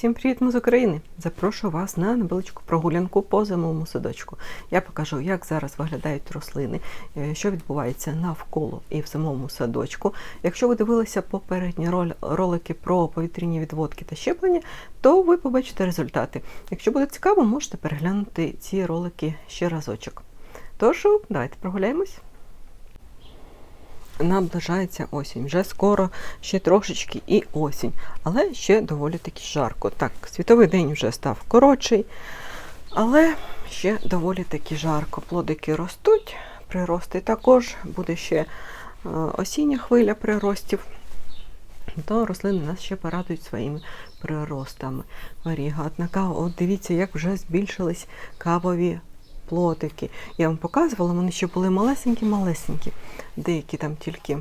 Всім привіт ми з України! Запрошую вас на невеличку прогулянку по зимовому садочку. Я покажу, як зараз виглядають рослини, е, що відбувається навколо і в зимовому садочку. Якщо ви дивилися попередні ролики про повітряні відводки та щеплення, то ви побачите результати. Якщо буде цікаво, можете переглянути ці ролики ще разочок. Тож, давайте прогуляємось. Наближається осінь. Вже скоро ще трошечки і осінь, але ще доволі таки жарко. Так, світовий день вже став коротший, але ще доволі таки жарко. Плодики ростуть, прирости також, буде ще е, осіння хвиля приростів. То рослини нас ще порадують своїми приростами. Варігатна кава. От дивіться, як вже збільшились кавові плодики. Я вам показувала, вони ще були малесенькі-малесенькі, деякі там тільки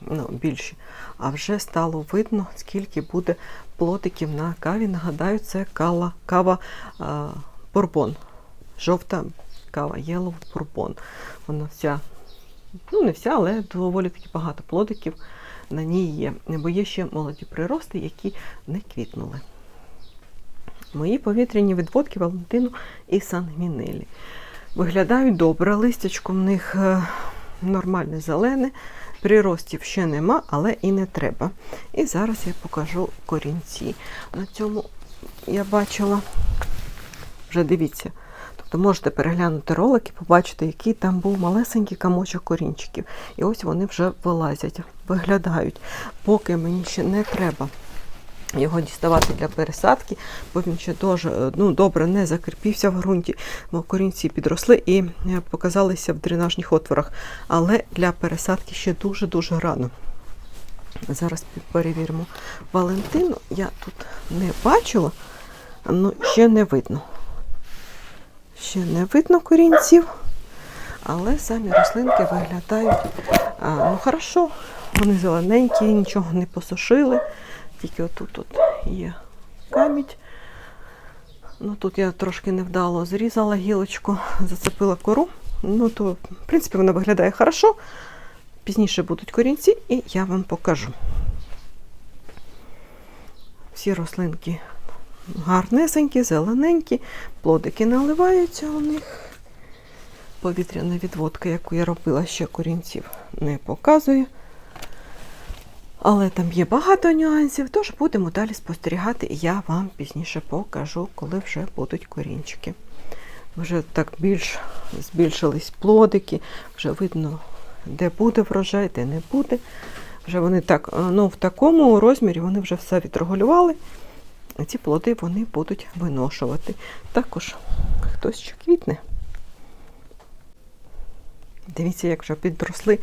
ну, більші. А вже стало видно, скільки буде плодиків на каві. Нагадаю, це кава, кава а, бурбон. Жовта кава, Yellow бурбон. Вона вся, ну не вся, але доволі таки багато плодиків на ній є. Бо є ще молоді прирости, які не квітнули. Мої повітряні відводки Валентину і Сангмінелі. Виглядають добре, листячко в них е, нормальне зелене, приростів ще нема, але і не треба. І зараз я покажу корінці. На цьому я бачила, вже дивіться. Тобто можете переглянути ролик і побачити, який там був малесенький камочок корінчиків. І ось вони вже вилазять, виглядають. Поки мені ще не треба його діставати для пересадки, бо він ще дуже ну, добре не закріпився в ґрунті, бо корінці підросли і е, показалися в дренажних отворах. Але для пересадки ще дуже-дуже рано. Зараз перевіримо Валентину. Я тут не бачила, ну ще не видно. Ще не видно корінців, але самі рослинки виглядають а, ну, хорошо. Вони зелененькі, нічого не посушили. Тільки отут от є камідь. Ну, тут я трошки невдало зрізала гілочку, зацепила кору. Ну, то, в принципі, вона виглядає хорошо. Пізніше будуть корінці, і я вам покажу. Всі рослинки гарнесенькі, зелененькі, плодики наливаються у них. Повітряна відводка, яку я робила ще корінців, не показує. Але там є багато нюансів, тож будемо далі спостерігати, і я вам пізніше покажу, коли вже будуть корінчики. Вже так більш збільшились плодики, вже видно, де буде врожай, де не буде. Вже вони так, ну, в такому розмірі вони вже все відрегулювали. Ці плоди вони будуть виношувати. Також хтось ще квітне. Дивіться, як вже підросли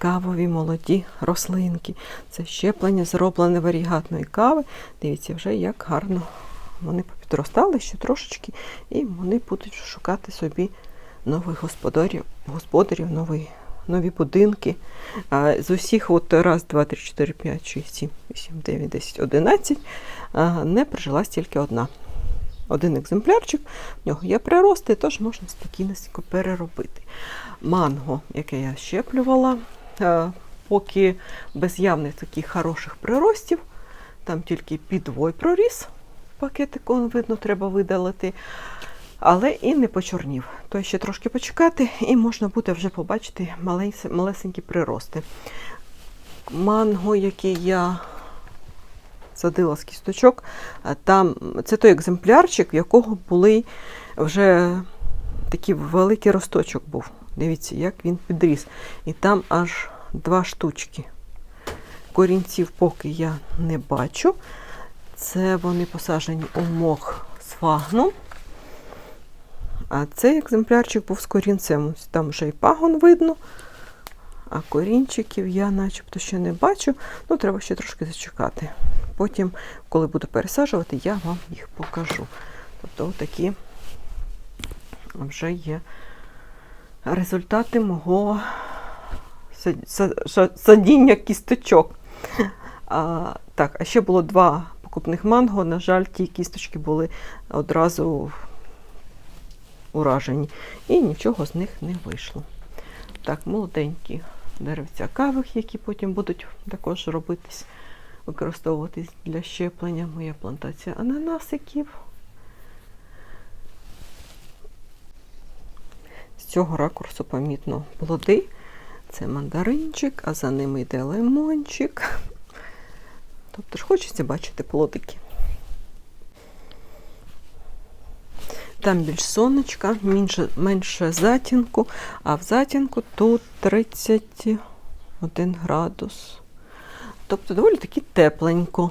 кавові молоді рослинки. Це щеплення зроблене варігатної кави. Дивіться, вже як гарно вони підростали ще трошечки, і вони будуть шукати собі нових господарів, господарів нові, нові будинки. З усіх, от раз, два, три, чотири, п'ять, шість, сім, вісім, дев'ять, десять, одинадцять, не прижилась тільки одна. Один екземплярчик, в нього є прирости, тож можна спокійно переробити. Манго, яке я щеплювала, поки без явних таких хороших приростів, там тільки підвой проріс, пакетик, он, видно, треба видалити, але і не почорнів. То ще трошки почекати, і можна буде вже побачити малес- малесенькі прирости. Манго, яке я садила з кісточок, там це той екземплярчик, в якого були вже такий великий росточок був. Дивіться, як він підріс. І там аж два штучки. Корінців поки я не бачу. Це вони посаджені у мох сфагном. А цей екземплярчик був з корінцем. Там вже і пагон видно. А корінчиків я начебто ще не бачу. Ну, треба ще трошки зачекати. Потім, коли буду пересаджувати, я вам їх покажу. Тобто такі вже є результати мого са- са- са- садіння кісточок. А, так, а ще було два покупних манго. На жаль, ті кісточки були одразу уражені. І нічого з них не вийшло. Так, молоденькі деревця кавих, які потім будуть також робитись використовуватись для щеплення. Моя плантація ананасиків. З цього ракурсу помітно плоди. Це мандаринчик, а за ними йде лимончик. Тобто ж хочеться бачити плодики. Там більш сонечка, менше, менше затінку, а в затінку тут 31 градус. Тобто доволі таки тепленько.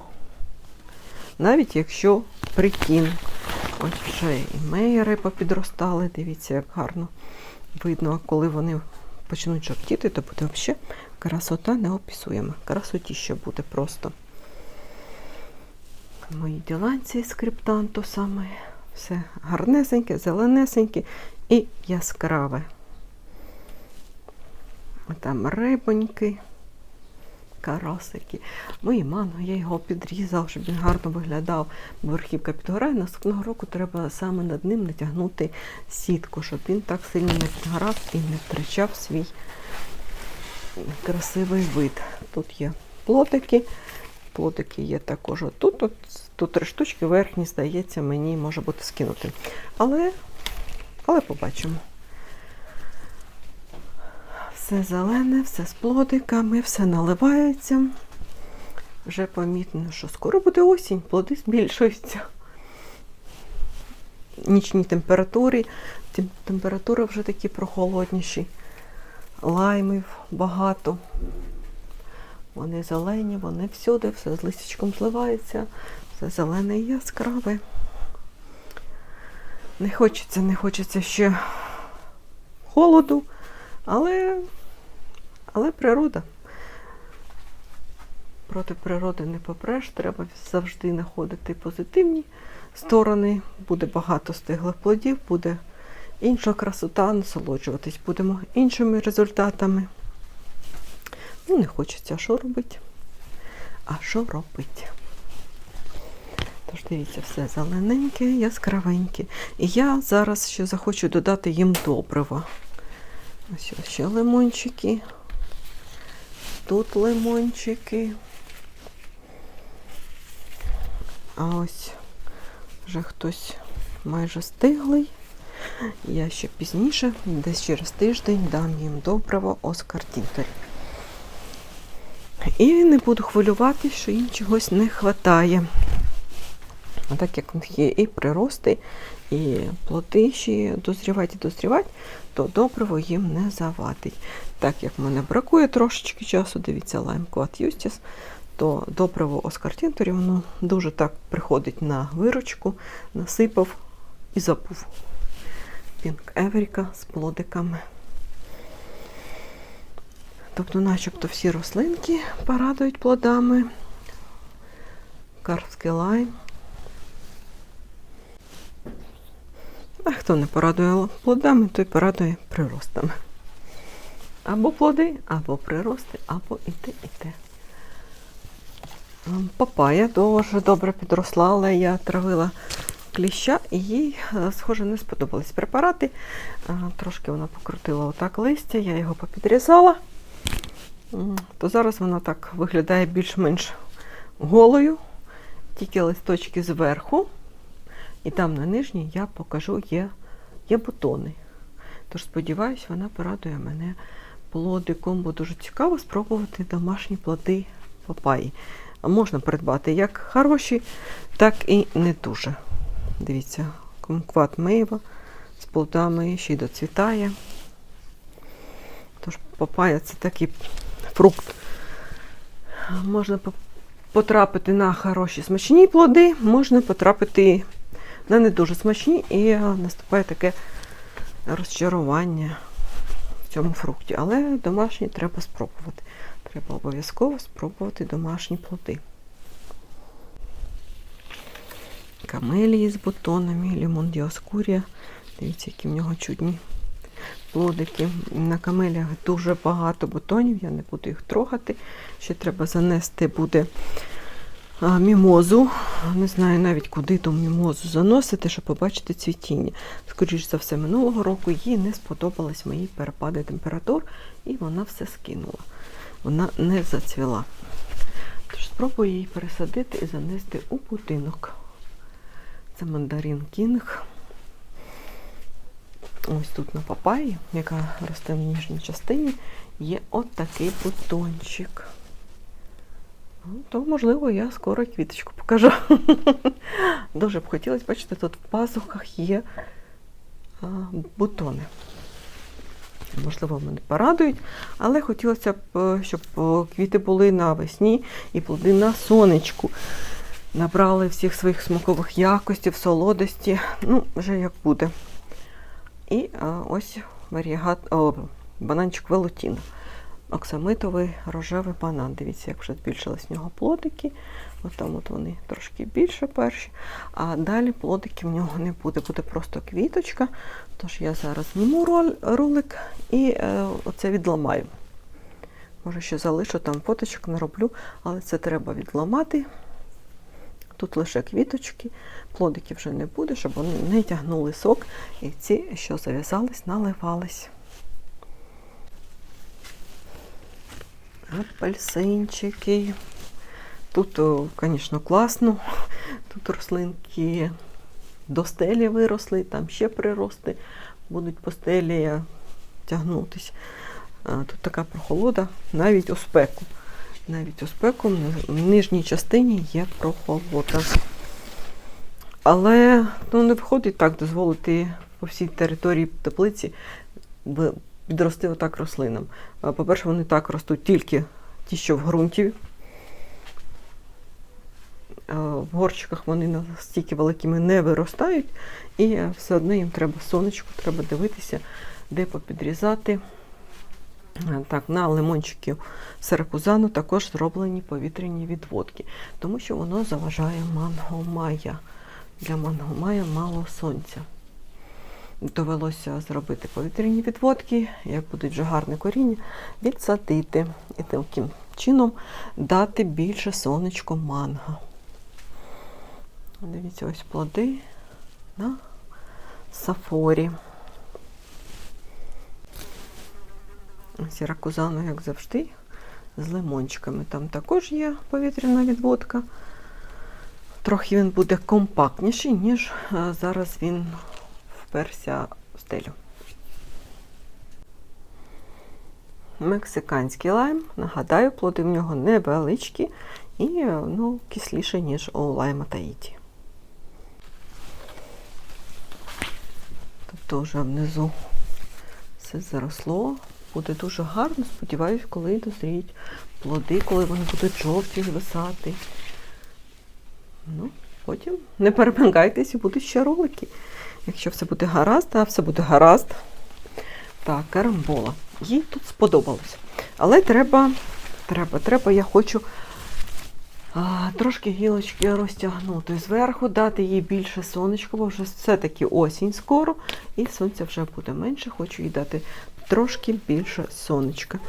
Навіть якщо прикинь. Ось вже і мейери попідростали. Дивіться, як гарно видно, а коли вони почнуть жовтіти, то буде взагалі красота неописуєма. Красотіще буде просто. Мої діланці з криптанту саме. Все гарнесеньке, зеленесеньке і яскраве. Там рибоньки, карасики. Мої манго, я його підрізав, щоб він гарно виглядав. Верхівка підгорає. Наступного року треба саме над ним натягнути сітку, щоб він так сильно не підгорав і не втрачав свій красивий вид. Тут є плотики. Плодики є також отут. От, тут три штучки, верхні, здається, мені може бути скинути. Але, але побачимо. Все зелене, все з плодиками, все наливається. Вже помітно, що скоро буде осінь, плоди збільшуються. Нічні температури, температури вже такі прохолодніші. Лаймів багато. Вони зелені, вони всюди, все з листячком зливається, все зелене і яскраве. Не хочеться, не хочеться ще холоду, але, але природа. Проти природи не попреш, треба завжди знаходити позитивні сторони. Буде багато стиглих плодів, буде інша красота, насолоджуватись будемо іншими результатами. Ну, не хочеться, що робити? А що робити? Тож дивіться, все зелененьке, яскравеньке. І я зараз ще захочу додати їм добрива. Ось ще лимончики. Тут лимончики. А ось вже хтось майже стиглий. Я ще пізніше, десь через тиждень, дам їм добриво Оскар Тінтель. І не буду хвилюватися, що їм чогось не вистачає. А так як в них є і прирости, і плоди ще дозрівати і дозрівати, то добриво їм не завадить. Так як в мене бракує трошечки часу, дивіться, лаймкват Юстіс, то добриво Оскар Тінторі, воно дуже так приходить на виручку, насипав і забув. Пінк Еверіка з плодиками. Тобто, начебто всі рослинки порадують плодами. Карпський лайм. А хто не порадує плодами, той порадує приростами. Або плоди, або прирости, або і те, і те. Ем, Папая дуже добре підросла, але я травила кліща і їй, е, схоже, не сподобались препарати. Е, Трошки вона покрутила отак листя, я його попідрізала. То зараз вона так виглядає більш-менш голою, тільки листочки зверху. І там на нижній я покажу є, є бутони. Тож сподіваюся, вона порадує мене плодиком, бо дуже цікаво спробувати домашні плоди папаї. Можна придбати як хороші, так і не дуже. Дивіться, кумкват мейва з плодами ще й доцвітає. Тож папая це такий фрукт. Можна потрапити на хороші смачні плоди, можна потрапити на не дуже смачні, і е, наступає таке розчарування в цьому фрукті. Але домашні треба спробувати. Треба обов'язково спробувати домашні плоди. Камелії з бутонами, лімон діоскурія. Дивіться, які в нього чудні плодики. На камелях дуже багато бутонів, я не буду їх трогати. Ще треба занести буде мімозу. Не знаю навіть куди ту мімозу заносити, щоб побачити цвітіння. Скоріше за все, минулого року їй не сподобались мої перепади температур, і вона все скинула. Вона не зацвіла. Тож спробую її пересадити і занести у будинок. Це мандарин кінг. Ось тут на папаї, яка росте в ніжній частині, є от такий бутончик. Ну, То, можливо, я скоро квіточку покажу. Дуже б хотілося, бачите, тут в пазухах є бутони. Можливо, мене порадують, але хотілося б, е, щоб е, квіти були навесні і плоди на сонечку. Набрали всіх своїх смакових якостей, солодості. Ну, вже як буде. І а, ось варігат, о, бананчик велотін. Оксамитовий рожевий банан. Дивіться, як вже збільшились в нього плодики. От там от вони трошки більше перші. А далі плодики в нього не буде. Буде просто квіточка. Тож я зараз зніму ролик і е, оце відламаю. Може, ще залишу там фоточок, нароблю, але це треба відламати. Тут лише квіточки, плодиків вже не буде, щоб вони не тягнули сок, і ці, що зав'язались, наливались. Апельсинчики. Тут, звісно, класно. Тут рослинки до стелі виросли, там ще прирости будуть по стелі тягнутись. А, Тут така прохолода, навіть у спеку. Навіть у спеку в нижній частині є прохолода. Але ну, не виходить так дозволити по всій території теплиці відрости отак рослинам. По-перше, вони так ростуть тільки ті, що в ґрунті. В горщиках вони настільки великими не виростають, і е, все одно їм треба сонечко, треба дивитися, де попідрізати. Е, Так, на лимончиків саракузану також зроблені повітряні відводки, тому що воно заважає мангомая. Для мангомая мало сонця. Довелося зробити повітряні відводки, як будуть вже гарне коріння, відсадити і таким чином дати більше сонечко манго. Дивіться, ось плоди на сафорі. Сіракузану, як завжди, з лимончиками. Там також є повітряна відводка. Трохи він буде компактніший, ніж е, зараз він вперся в стелю. Мексиканський лайм, нагадаю, плоди в нього невеличкі і ну, кисліше, ніж у лайма Таїті. Тобто вже внизу все заросло. Буде дуже гарно, сподіваюсь, коли дозріють плоди, коли вони будуть жовті звисати. Ну, потім не перемагайтесь і будуть ще ролики. Якщо все буде гаразд, а все буде гаразд. Так, карамбола. Їй тут сподобалось. Але треба, треба, треба, я хочу а, трошки гілочки розтягнути зверху, дати їй більше сонечка, бо вже все-таки осінь скоро, і сонця вже буде менше. Хочу їй дати трошки більше сонечка.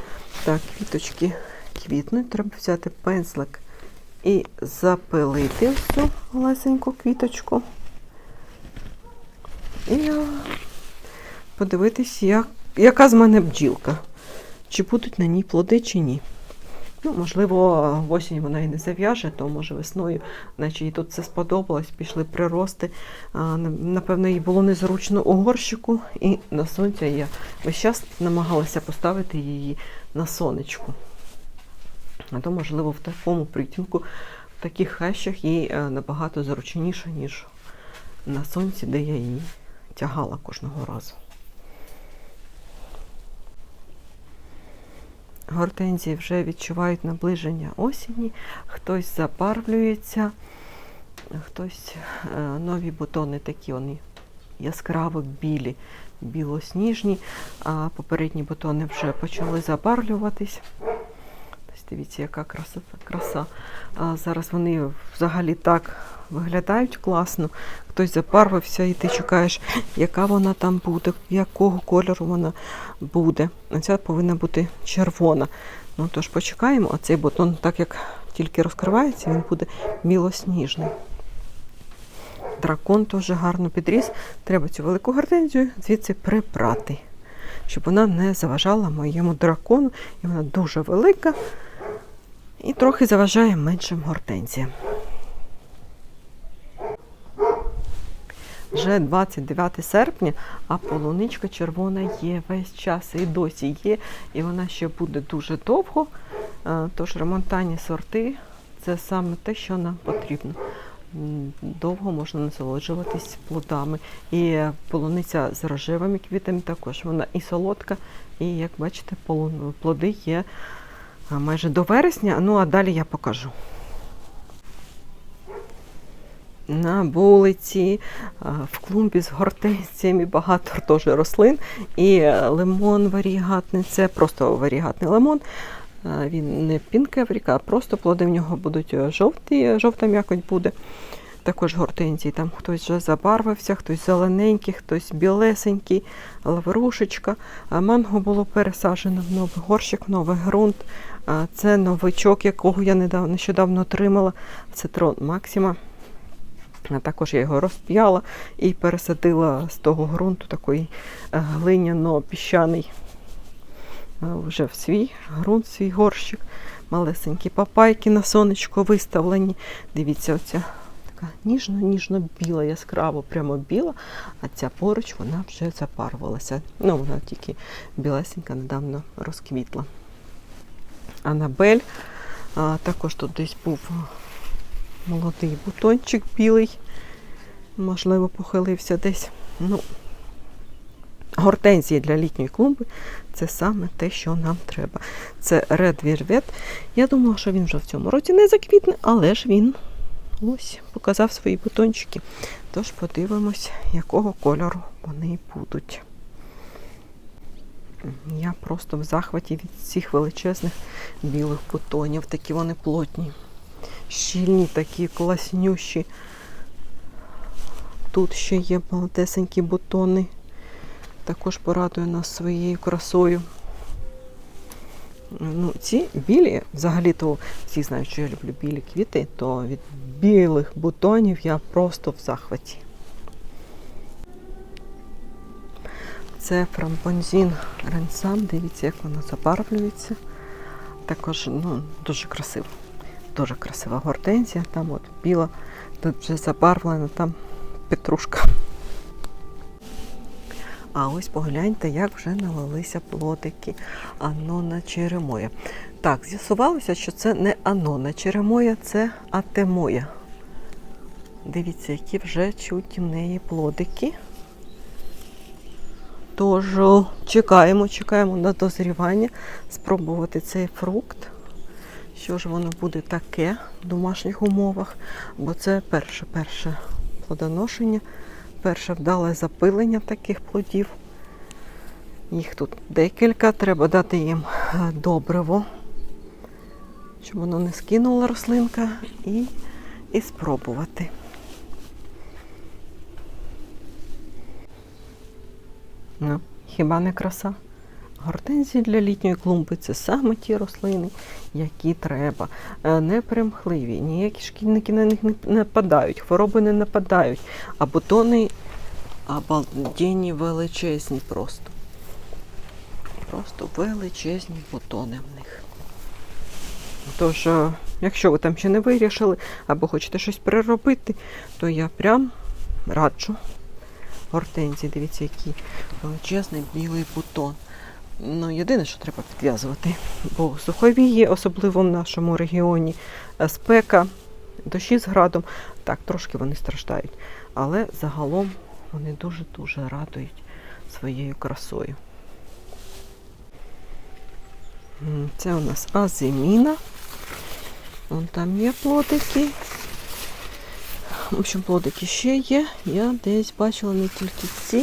Так, квіточки квітнуть. Треба взяти пензлик і запилити ось цю малесеньку квіточку. І подивитись, як, яка з мене бджілка. Чи будуть на ній плоди, чи ні. Ну, можливо, осінь вона і не зав'яже, то може весною, наче їй тут все сподобалось, пішли прирости. Напевно, їй було незручно у горщику, і на сонця я весь час намагалася поставити її на сонечку. А то, можливо, в такому притінку, в таких хащах їй е, набагато зручніше, ніж на сонці, де я її тягала кожного разу. Гортензії вже відчувають наближення осені, хтось забарвлюється, хтось е, нові бутони такі вони яскраво білі, білосніжні, а попередні бутони вже почали забарвлюватись. Дивіться, яка краса. краса. А зараз вони взагалі так виглядають класно. Хтось запарвився, і ти чекаєш, яка вона там буде, якого кольору вона буде. Ця повинна бути червона. Ну тож почекаємо, а цей бутон, так як тільки розкривається, він буде білосніжний. Дракон теж гарно підріс. Треба цю велику гортензію звідси прибрати, щоб вона не заважала моєму дракону. І вона дуже велика. І трохи заважає меншим гортензіям. Вже 29 серпня, а полуничка червона є весь час і досі є, і вона ще буде дуже довго. Е, Тож ремонтальні сорти це саме те, що нам потрібно. Довго можна насолоджуватись плодами. І полуниця з рожевими квітами також. Вона і солодка, і як бачите, плоди є майже до вересня. Ну а далі я покажу. На вулиці, в клумбі з гортензіями багато теж рослин. І е, лимон варігатний, це просто варігатний лимон. Він не пінкевріка, а просто плоди в нього будуть е, жовті, е, жовта м'якоть буде. Також гортензії, там хтось вже забарвився, хтось зелененький, хтось білесенький, лаврушечка. Манго було пересаджено в новий горщик, в новий ґрунт. Це новичок, якого я нещодавно отримала. Це трон Максима. Також я його розп'яла і пересадила з того ґрунту такий е, глиняно-піщаний е, вже в свій ґрунт, свій горщик. Малесенькі папайки на сонечко виставлені. Дивіться, оця така ніжно-ніжно біла, яскраво, прямо біла, а ця поруч вона вже запарвалася. Ну, вона тільки білесенька, недавно розквітла. Анабель. А, також тут десь був молодий бутончик білий. Можливо, похилився десь. Ну, гортензії для літньої клумби це саме те, що нам треба. Це Red Velvet. Я думала, що він вже в цьому році не заквітне, але ж він ось показав свої бутончики. Тож подивимось, якого кольору вони будуть. Я просто в захваті від цих величезних білих бутонів. Такі вони плотні, щільні, такі класнющі. Тут ще є малесенькі бутони. Також порадує нас своєю красою. Ну, ці білі, взагалі-то всі знають, що я люблю білі квіти, то від білих бутонів я просто в захваті. Це фрамбонзін ренсам. Дивіться, як вона забарвлюється. Також ну, дуже красиво. Дуже красива гортензія. Там от біла, тут вже забарвлена, там петрушка. А ось погляньте, як вже налилися плодики Анона Черемоя. Так, з'ясувалося, що це не Анона Черемоя, це Атемоя. Дивіться, які вже чуть в неї плодики. Тож чекаємо, чекаємо на дозрівання, спробувати цей фрукт. Що ж воно буде таке в домашніх умовах, бо це перше перше плодоношення, перше вдале запилення таких плодів. Їх тут декілька, треба дати їм е, добриво, щоб воно не скинула рослинка, і, і спробувати. Ну, хіба не краса? Гортензії для літньої клумби це саме ті рослини, які треба. Е, Не примхливі, ніякі шкідники на них не нападають, хвороби не нападають, а бутони обалденні величезні просто. Просто величезні бутони в них. Тож, е, якщо ви там ще не вирішили або хочете щось переробити, то я прям раджу гортензії. Дивіться, який величезний білий бутон. Ну, єдине, що треба підв'язувати, бо суховії, особливо в нашому регіоні, е, спека, дощі з градом, так, трошки вони страждають. Але загалом вони дуже-дуже радують своєю красою. Це у нас азиміна. Вон там є плодики. В общем, плодики ще є. Я десь бачила не тільки ці,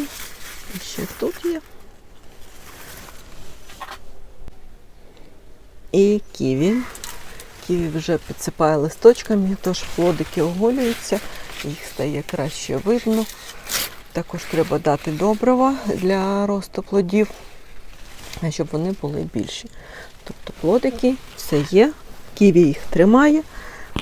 і ще тут є. І ківі. Ківі вже підсипає листочками, тож плодики оголюються, їх стає краще видно. Також треба дати добрива для росту плодів, щоб вони були більші. Тобто плодики все є, ківі їх тримає.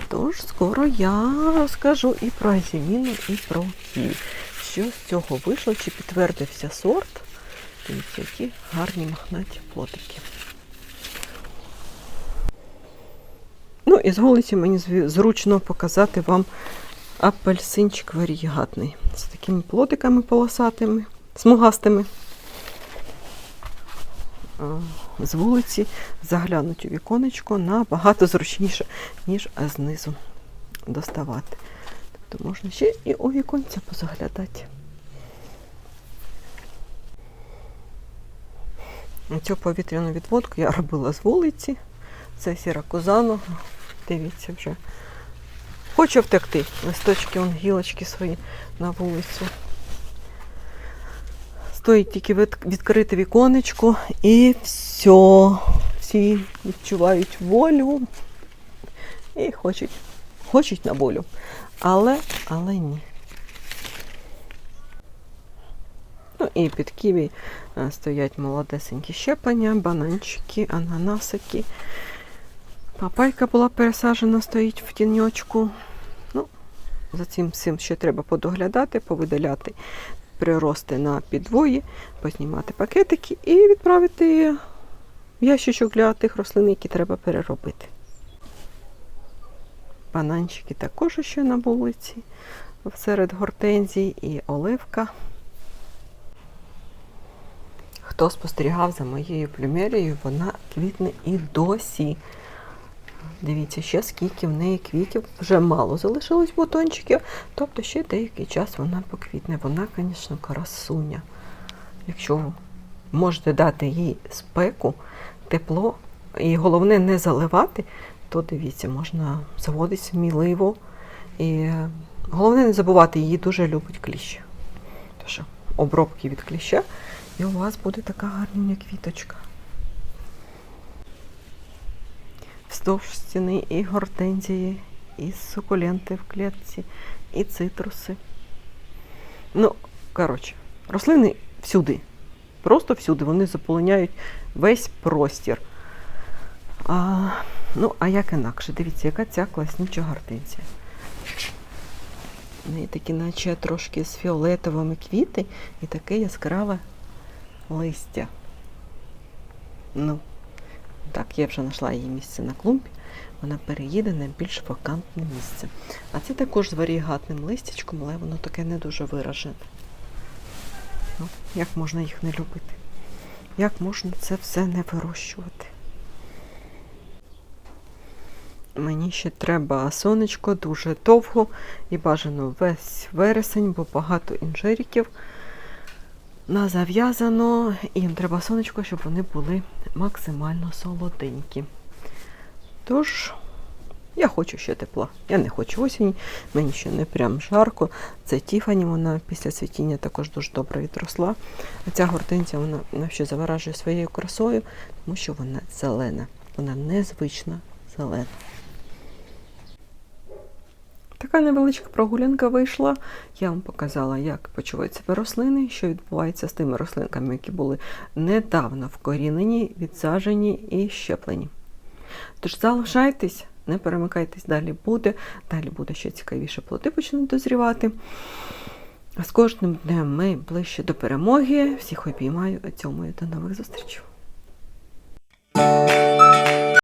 Тож скоро я розкажу і про азіміну, і про ківі. Що з цього вийшло, чи підтвердився сорт. Дивіться, які гарні мохнаті плодики. Ну і з вулиці мені зручно показати вам апельсинчик варігатний. З такими плотиками полосатими, смугастими. З вулиці заглянуть у віконечко набагато зручніше, ніж знизу доставати. Тобто можна ще і у віконця позаглядати. Цю повітряну відводку я робила з вулиці. Це сіра сіракузано. Дивіться вже. Хочу втекти. Листочки, он, гілочки свої на вулицю. Стоїть тільки відкрити віконечко і все. Всі відчувають волю і хочуть, хочуть на волю. Але, але ні. Ну і під ківі е, стоять молодесенькі щеплення, бананчики, ананасики. Папайка була пересаджена, стоїть в тіньочку. Ну, за цим всім ще треба подоглядати, повидаляти прирости на підвої, познімати пакетики і відправити ящичок для тих рослин, які треба переробити. Бананчики також ще на вулиці, серед гортензій і оливка. Хто спостерігав за моєю плюмерією, вона квітне і досі. Дивіться, ще скільки в неї квітів, вже мало залишилось бутончиків, тобто ще деякий час вона поквітне. Вона, звісно, красуня. Якщо ви можете дати їй спеку, тепло, і головне не заливати, то дивіться, можна заводити сміливо. І е, головне не забувати, її дуже любить кліщ. Тож обробки від кліща, і у вас буде така гарна квіточка. Вздовж стіни і гортензії, і сукуленти в клітці, і цитруси. Ну, коротше, рослини всюди. Просто всюди. Вони заполоняють весь простір. А, ну, а як інакше? Дивіться, яка ця класнюча гортензія. В неї такі, наче трошки з фіолетовими квіти і таке яскраве листя. Ну, так, я вже знайшла її місце на клумбі. Вона переїде на більш вакантне місце. А це також з варігатним листячком, але воно таке не дуже виражене. Ну, як можна їх не любити? Як можна це все не вирощувати? Мені ще треба сонечко дуже довго і бажано весь вересень, бо багато інжириків на зав'язано, і їм треба сонечко, щоб вони були максимально солоденькі. Тож, я хочу ще тепла. Я не хочу осінь, мені ще не прям жарко. Це Тіфані, вона після цвітіння також дуже добре відросла. А ця гортинця вона, навіть заворажує своєю красою, тому що вона зелена. Вона незвична зелена. Така невеличка прогулянка вийшла. Я вам показала, як почувають себе рослини, що відбувається з тими рослинками, які були недавно вкорінені, відсаджені і щеплені. Тож залишайтесь, не перемикайтесь, далі буде. Далі буде ще цікавіше плоди почнуть дозрівати. З кожним днем ми ближче до перемоги. Всіх обіймаю, цьому і до нових зустрічей.